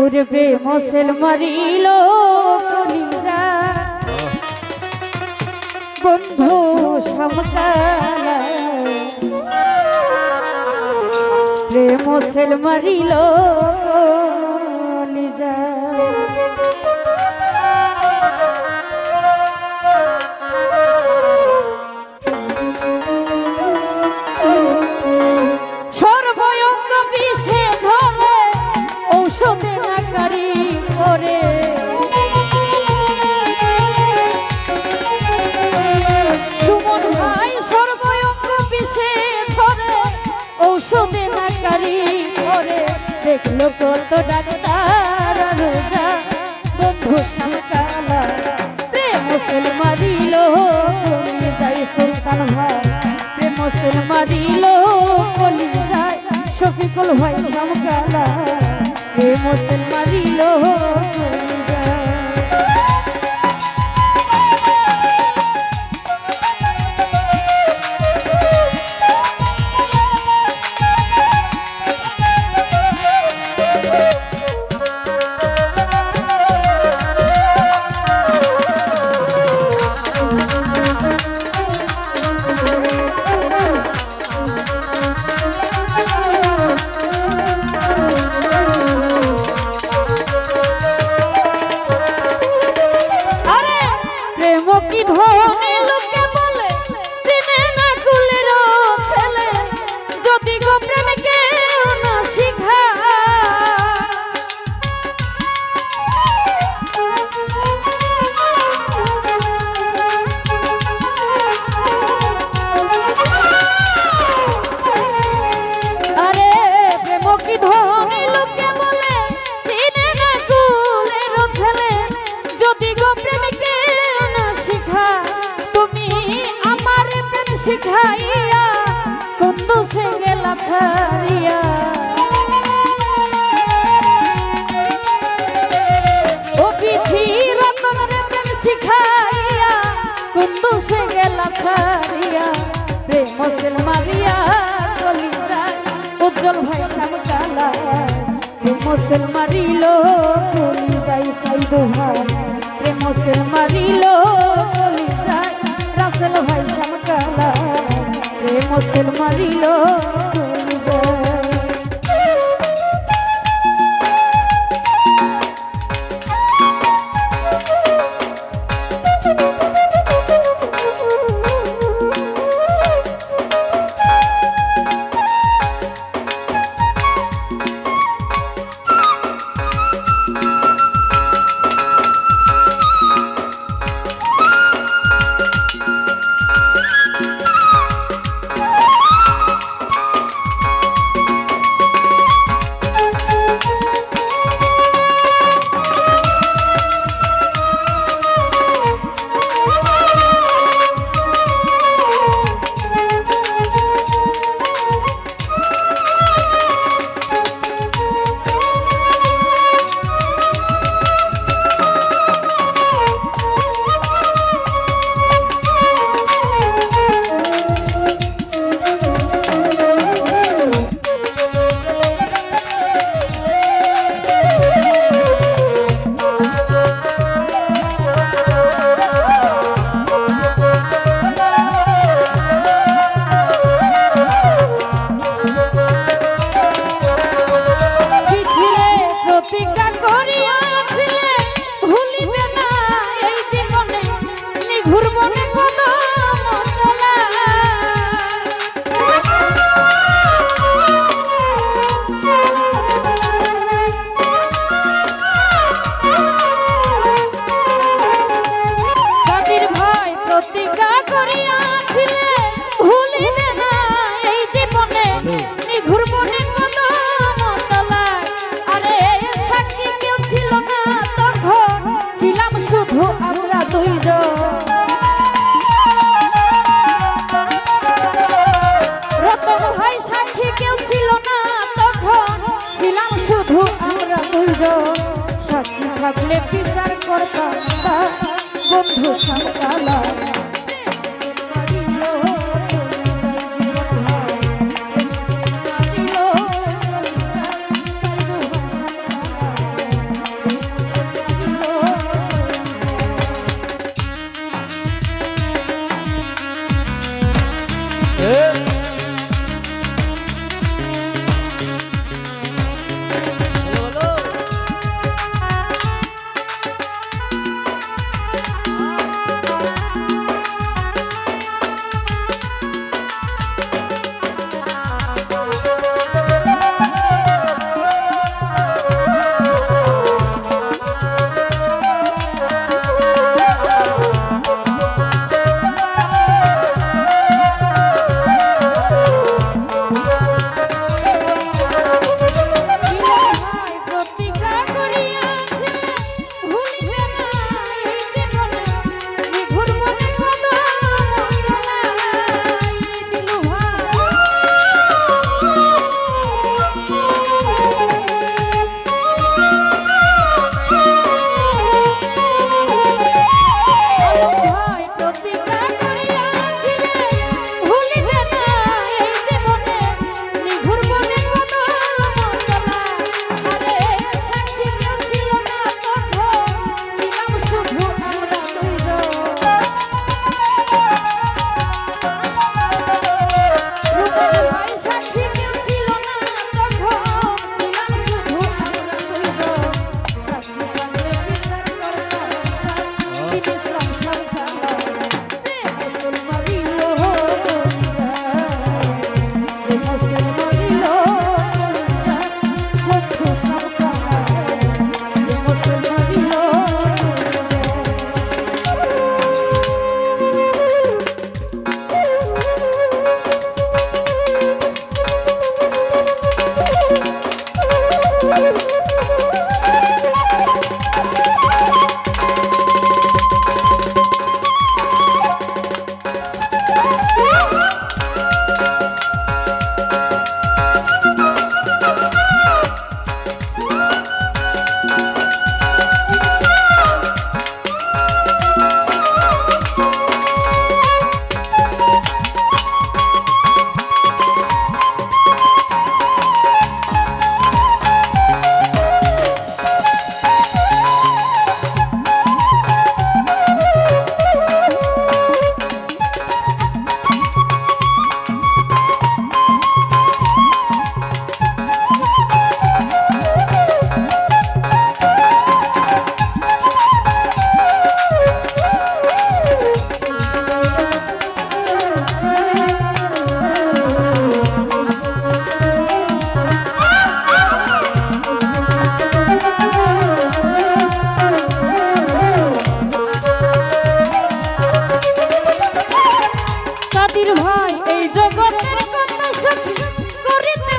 ওরে প্রেম সেল মারিল কলিজা। বন্ধু সমকালা প্রেম সেল মারিল দেখল কত ডাক্তার রোজা বন্ধু সামকালা প্রেম সেল মারিল কলি যাই সুলতান ভাই। প্রেম সেল মারিল কলি যাই শফিকুল ভাই সামকালা। প্রেম সেল মারিল কলি কোন সে গেলা ছাড়িয়া প্রেম সেল মারিয়া গলি যায় উজ্জ্বল ভাই শ্যাম কালা প্রেম সেল মারিল গলি যাই সাইদু ভাই প্রেম সেল মারিল গলি যায় রাসেল ভাই শ্যাম কালা প্রেম সেল মারিল দুইজন সাক্ষী থাকলে বিচার করতাম। বন্ধু সকালা জাতির ভাই এই জগতের কত সুখ করিতে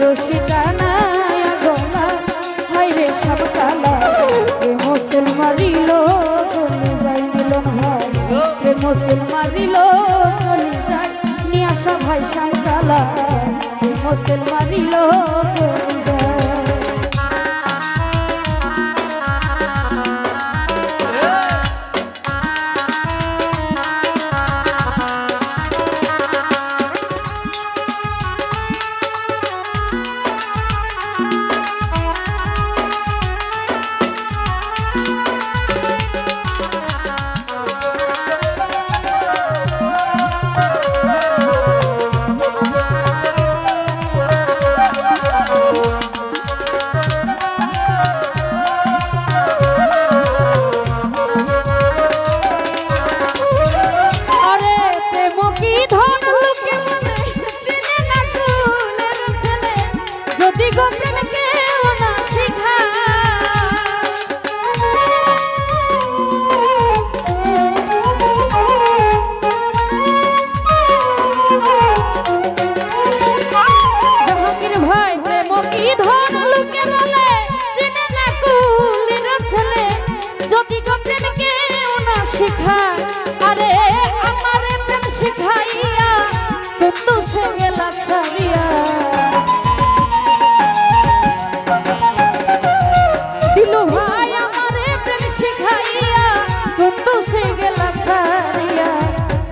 মরশিটা নাই গোলা হাই রে সব মারিল চলে যাই মিলন নিয়ে আসা ভাই সাঁকালা এ মুসল digo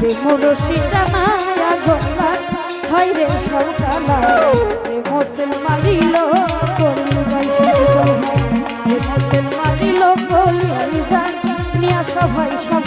প্রেম রসিটা মায়া গোলা হয় রে সকালা প্রেম সেল মারিল কলি প্রেম সেল মারিল কলি নিয়া সবাই সব